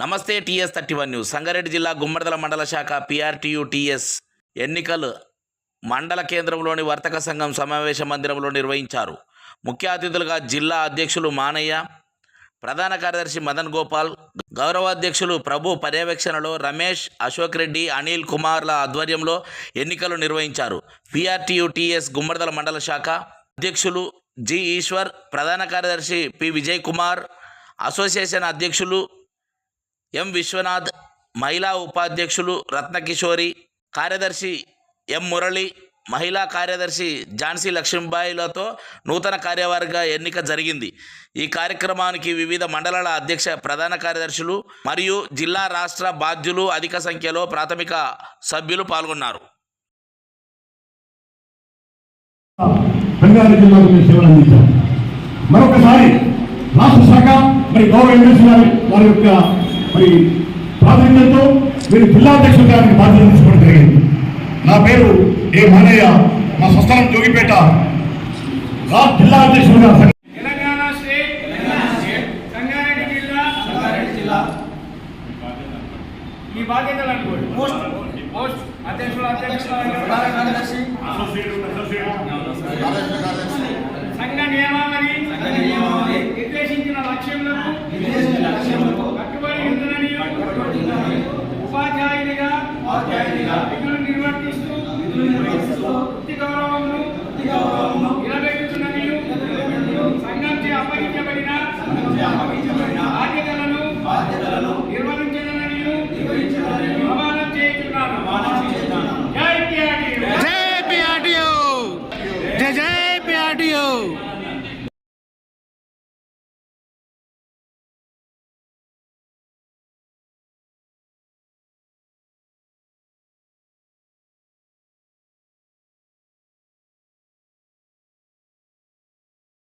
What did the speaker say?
నమస్తే TS thirty one news. Sangareddy జిల్లా గుమ్మడిదల మండల శాఖ పిఆర్టీయు టీఎస్ ఎన్నికలు మండల కేంద్రంలోని వర్తక సంఘం సమావేశ మందిరంలో నిర్వహించారు. ముఖ్య అతిథులుగా జిల్లా అధ్యక్షులు మానయ్య ప్రధాన కార్యదర్శి మదన్ గోపాల్ గౌరవాధ్యక్షులు ప్రభు పర్యవేక్షణలో రమేష్ అశోక్ రెడ్డి అనిల్ కుమార్ల ఆధ్వర్యంలో ఎన్నికలు నిర్వహించారు. పిఆర్టీయు టీఎస్ గుమ్మడిదల మండల శాఖ అధ్యక్షులు జి ఈశ్వర్ ప్రధాన కార్యదర్శి పి విజయ్ కుమార్ అసోసియేషన్ అధ్యక్షులు ఎం విశ్వనాథ్ మహిళా ఉపాధ్యక్షులు రత్నకిషోరి కార్యదర్శి ఎం మురళి మహిళా కార్యదర్శి ఝాన్సీ లక్ష్మీబాయిలతో నూతన కార్యవర్గ ఎన్నిక జరిగింది. ఈ కార్యక్రమానికి వివిధ మండలాల అధ్యక్ష ప్రధాన కార్యదర్శులు మరియు జిల్లా రాష్ట్ర బాధ్యులు అధిక సంఖ్యలో ప్రాథమిక సభ్యులు పాల్గొన్నారు. మరొకసారి రాష్ట్ర శాఖ మరి గౌరవ ఎమ్మెల్సీ వారి యొక్క మరి ప్రాధాన్యతతో మీరు జిల్లా అధ్యక్షులు గారికి బాధ్యత తీసుకోవడం జరిగింది. నా పేరు ఏ మానయ్య. మా సంస్థానం జోగిపేట. జిల్లా అధ్యక్షులుగా మీ బాధ్యతలు అనుకోండి. నిర్దేశించిన లక్ష్యంలో ఉపాధ్యాయునిగా విధులు నిర్వర్తిస్తూ విధులు నిర్వర్తిస్తూ వృత్తి గౌరవమును నేను సంఘంచే అప్పగించబడిన సంఘంచే అప్పగించబడిన బాధ్యతలను బాధ్యతలను నిర్వహించ